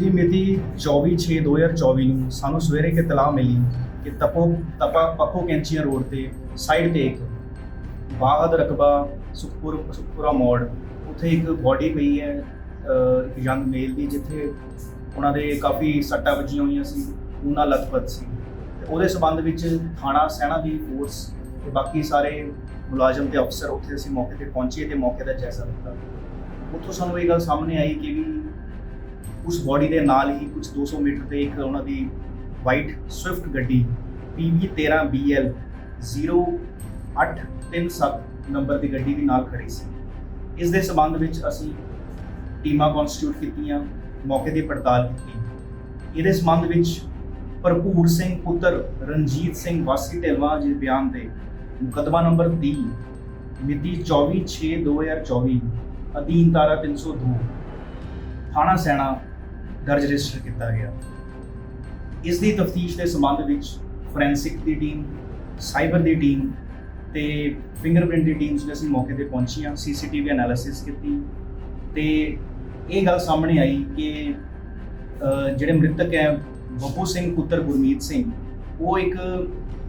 ਜੀ ਮਿਤੀ 24/6/2024 ਨੂੰ ਸਾਨੂੰ ਸਵੇਰੇ ਕਿ ਇਤਲਾਹ ਮਿਲੀ ਕਿ ਤਪੋ ਤਪਾ ਪੱਖੋ ਕੈਂਚੀਆਂ ਰੋਡ ਤੇ ਸਾਈਡ ਤੇ ਇੱਕ ਬਾਹਦ ਰਕਬਾ ਸੁਖਪੁਰ ਸੁਖਪੁਰਾ ਮੋੜ, ਉੱਥੇ ਇੱਕ ਬੋਡੀ ਪਈ ਹੈ ਇੱਕ ਯੰਗ ਮੇਲ ਦੀ, ਜਿੱਥੇ ਉਹਨਾਂ ਦੇ ਕਾਫੀ ਸੱਟਾਂ ਵੱਜੀਆਂ ਹੋਈਆਂ ਸੀ, ਉਹਨਾਂ ਲਖਪਤ ਸੀ। ਤੇ ਉਹਦੇ ਸਬੰਧ ਵਿੱਚ ਥਾਣਾ ਸੈਣਾ ਦੀ ਫੋਰਸ ਤੇ ਬਾਕੀ ਸਾਰੇ ਮੁਲਾਜ਼ਮ ਤੇ ਅਫਸਰ ਉੱਥੇ ਅਸੀਂ ਮੌਕੇ ਤੇ ਪਹੁੰਚੇ ਤੇ ਮੌਕੇ ਦਾ ਜਾਇਜ਼ਾ ਲਿੱਤਾ। ਉੱਥੋਂ ਸਾਨੂੰ ਇਹ ਗੱਲ ਸਾਹਮਣੇ ਆਈ ਕਿ ਵੀ ਉਸ ਬੋਡੀ ਦੇ ਨਾਲ ਹੀ ਕੁਝ 200 ਮੀਟਰ ਤੇ ਇੱਕ ਉਹਨਾਂ ਦੀ ਵਾਈਟ ਸਵਿਫਟ ਗੱਡੀ PV 13BL 0837 ਨੰਬਰ ਦੀ ਗੱਡੀ ਵੀ ਨਾਲ ਖੜੀ ਸੀ। ਇਸ ਦੇ ਸਬੰਧ ਵਿੱਚ ਅਸੀਂ ਟੀਮਾਂ ਕਨਸਟੀਟਿਊਟ ਕੀਤੀਆਂ, ਮੌਕੇ ਦੀ ਪੜਤਾਲ ਕੀਤੀ। ਇਹਦੇ ਸਬੰਧ ਵਿੱਚ ਭਰਪੂਰ ਸਿੰਘ ਪੁੱਤਰ ਰਣਜੀਤ ਸਿੰਘ ਵਾਸੀ ਢਿਲਵਾ ਜੀ ਬਿਆਨ ਤੇ ਮੁਕੱਦਮਾ ਨੰਬਰ 30 ਮਿਤੀ 24/6/2024 ਅਧੀਨ ਧਾਰਾ 302 ਥਾਣਾ ਸੈਣਾ ਦਰਜ ਰਜਿਸਟਰ ਕੀਤਾ ਗਿਆ। ਇਸ ਦੀ ਤਫਤੀਸ਼ ਦੇ ਸੰਬੰਧ ਵਿੱਚ ਫੋਰੈਂਸਿਕ ਦੀ ਟੀਮ, ਸਾਈਬਰ ਦੀ ਟੀਮ ਤੇ ਫਿੰਗਰਪ੍ਰਿੰਟ ਦੀ ਟੀਮਸ ਵੀ ਅਸੀਂ ਮੌਕੇ ਤੇ ਪਹੁੰਚੀਆਂ, ਸੀਸੀਟੀਵੀ ਐਨਾਲਿਸਿਸ ਕੀਤੀ ਤੇ ਇਹ ਗੱਲ ਸਾਹਮਣੇ ਆਈ ਕਿ ਜਿਹੜੇ ਮ੍ਰਿਤਕ ਹੈ, ਬੱਬੂ ਸਿੰਘ ਪੁੱਤਰ ਗੁਰਮੀਤ ਸਿੰਘ, ਉਹ ਇੱਕ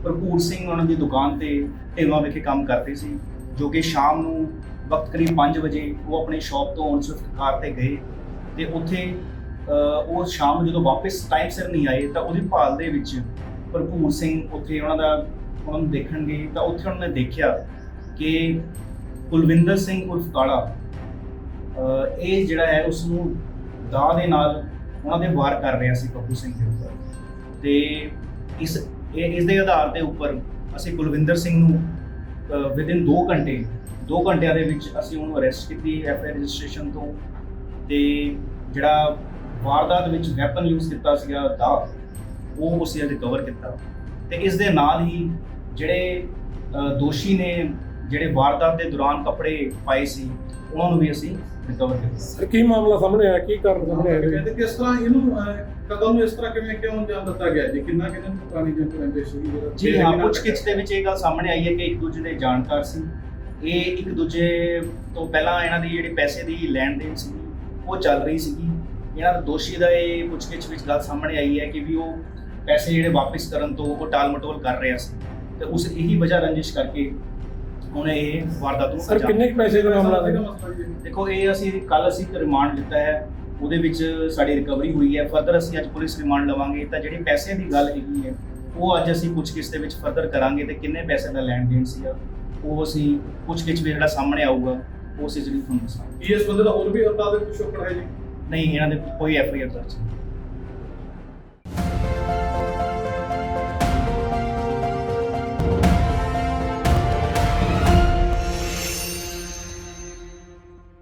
ਭਰਪੂਰ ਸਿੰਘ ਉਹਨਾਂ ਦੀ ਦੁਕਾਨ ਤੇ ਢੇਲਵਾਂ ਵਿਖੇ ਕੰਮ ਕਰਦੇ ਸੀ, ਜੋ ਕਿ ਸ਼ਾਮ ਨੂੰ ਵਕਤ ਕਰੀਬ 5 ਵਜੇ ਉਹ ਆਪਣੀ ਸ਼ਾਪ ਤੋਂ ਔਨ ਕਾਰ ਤੇ ਗਏ ਤੇ ਉੱਥੇ ਉਹ ਸ਼ਾਮ ਨੂੰ ਜਦੋਂ ਵਾਪਸ ਟਾਈਮ ਸਿਰ ਨਹੀਂ ਆਏ ਤਾਂ ਉਹਦੀ ਭਾਲ ਦੇ ਵਿੱਚ ਭਰਪੂਰ ਸਿੰਘ ਉੱਥੇ ਉਹਨਾਂ ਦਾ ਉਹਨਾਂ ਨੂੰ ਦੇਖਣ ਗਏ ਤਾਂ ਉੱਥੇ ਉਹਨਾਂ ਨੇ ਦੇਖਿਆ ਕਿ ਕੁਲਵਿੰਦਰ ਸਿੰਘ ਉਰਫ ਕਾਲਾ ਇਹ ਜਿਹੜਾ ਹੈ ਉਸ ਨੂੰ ਦਾਅ ਦੇ ਨਾਲ ਉਹਨਾਂ ਦੇ ਵਾਰ ਕਰ ਰਿਹਾ ਸੀ ਬੱਬੂ ਸਿੰਘ ਦੇ ਉੱਪਰ। ਤੇ ਇਸ ਇਹ ਇਸ ਦੇ ਆਧਾਰ ਦੇ ਉੱਪਰ ਅਸੀਂ ਕੁਲਵਿੰਦਰ ਸਿੰਘ ਨੂੰ ਵਿਦਿਨ 2 ਘੰਟੇ 2 ਘੰਟਿਆਂ ਦੇ ਵਿੱਚ ਅਸੀਂ ਉਹਨੂੰ ਅਰੈਸਟ ਕੀਤੀ ਐਫ ਆਈ ਰਜਿਸਟ੍ਰੇਸ਼ਨ ਤੋਂ। ਤੇ ਜਿਹੜਾ ਵਾਰਦਾਤ ਵਿੱਚ ਵੈਪਨ ਯੂਜ਼ ਕੀਤਾ ਸੀਗਾ ਦਾ ਉਹ ਅਸੀਂ ਰਿਕਵਰ ਕੀਤਾ। ਤੇ ਇਸ ਦੇ ਨਾਲ ਹੀ ਜਿਹੜੇ ਦੋਸ਼ੀ ਨੇ ਜਿਹੜੇ ਵਾਰਦਾਤ ਦੇ ਦੌਰਾਨ ਕੱਪੜੇ ਪਾਏ ਸੀ ਉਹਨਾਂ ਨੂੰ ਵੀ ਅਸੀਂ ਰਿਕਵਰ ਕੀਤਾ ਸਰ ਕੀ ਮਾਮਲਾ ਸਾਹਮਣੇ ਆਇਆ? ਕੀ ਕਾਰਨ ਸਾਹਮਣੇ ਆਇਆ? ਕਹਿੰਦੇ ਕਿਸ ਤਰ੍ਹਾਂ ਇਹਨੂੰ ਕਦੋਂ ਨੂੰ ਇਸ ਤਰ੍ਹਾਂ ਕਿਵੇਂ ਕਿਉਂ ਅੰਜਾਮ ਦਿੱਤਾ ਗਿਆ ਜੀ? ਕਿੰਨਾ ਕਿੰਨਾ ਕੁ ਪੁਰਾਣੀ ਜਨਰੇਸ਼ਨ ਸੀ? ਜਿਹੜਾ ਜੀ ਹਾਂ ਪੁੱਛ ਗਿੱਛ ਦੇ ਵਿੱਚ ਇਹ ਗੱਲ ਸਾਹਮਣੇ ਆਈ ਹੈ ਕਿ ਇੱਕ ਦੂਜੇ ਦੇ ਜਾਣਕਾਰ ਸੀ। ਇਹ ਇੱਕ ਦੂਜੇ ਤੋਂ ਪਹਿਲਾਂ ਇਹਨਾਂ ਦੀ ਜਿਹੜੀ ਪੈਸੇ ਦੀ ਲੈਣ ਦੇਣ ਸੀ ਉਹ ਚੱਲ ਰਹੀ ਸੀਗੀ। ਇਹਨਾਂ ਦਾ ਦੋਸ਼ੀ ਦਾ ਇਹ ਪੁੱਛ ਗਿੱਛ ਵਿੱਚ ਗੱਲ ਸਾਹਮਣੇ ਆਈ ਹੈ ਕਿ ਵੀ ਉਹ ਪੈਸੇ ਜਿਹੜੇ ਵਾਪਸ ਕਰਨ ਤੋਂ ਉਹ ਟਾਲ ਮਟੋਲ ਕਰ ਰਿਹਾ ਸੀ ਤੇ ਉਸ ਇਹੀ ਵਜ੍ਹਾ ਰੰਜਿਸ਼ ਕਰਕੇ ਉਹਨੇ ਇਹ ਵਾਰਦਾਤ ਨੂੰ ਸਰ ਕਿੰਨੇ ਕੁ ਪੈਸੇ ਦਾ ਮਾਮਲਾ ਸੀ ਜੀ ਦੇਖੋ ਇਹ ਅਸੀਂ ਕੱਲ ਅਸੀਂ ਇੱਕ ਰਿਮਾਂਡ ਲਿੱਤਾ ਹੈ ਉਹਦੇ ਵਿੱਚ ਸਾਡੀ ਰਿਕਵਰੀ ਹੋਈ ਹੈ। ਫਰਦਰ ਅਸੀਂ ਅੱਜ ਪੁਲਿਸ ਰਿਮਾਂਡ ਲਵਾਂਗੇ। ਤਾਂ ਜਿਹੜੀ ਪੈਸੇ ਦੀ ਗੱਲ ਹੈਗੀ ਹੈ ਉਹ ਅੱਜ ਅਸੀਂ ਪੁੱਛਗਿੱਛ ਦੇ ਵਿੱਚ ਫਰਦਰ ਕਰਾਂਗੇ ਤੇ ਕਿੰਨੇ ਪੈਸੇ ਦਾ ਲੈਣ ਦੇਣ ਸੀਗਾ ਉਹ ਅਸੀਂ ਪੁੱਛਗਿੱਛ ਵੀ ਜਿਹੜਾ ਸਾਹਮਣੇ ਆਊਗਾ ਉਹ ਅਸੀਂ ਜ਼ਰੂਰ ਤੁਹਾਨੂੰ ਦੱਸਾਂਗੇ। ਇਸ ਬੰਦੇ ਦਾ ਹੋਰ ਵੀ ਹੱਤਾ ਦੇ ਪਿਛੋਕੜ ਹੈ ਜੀ? ਨਹੀਂ ਇਹਨਾਂ ਦੇ ਕੋਈ ਐਫ ਆਈ ਆਰ ਦਰਜ ਨਹੀਂ।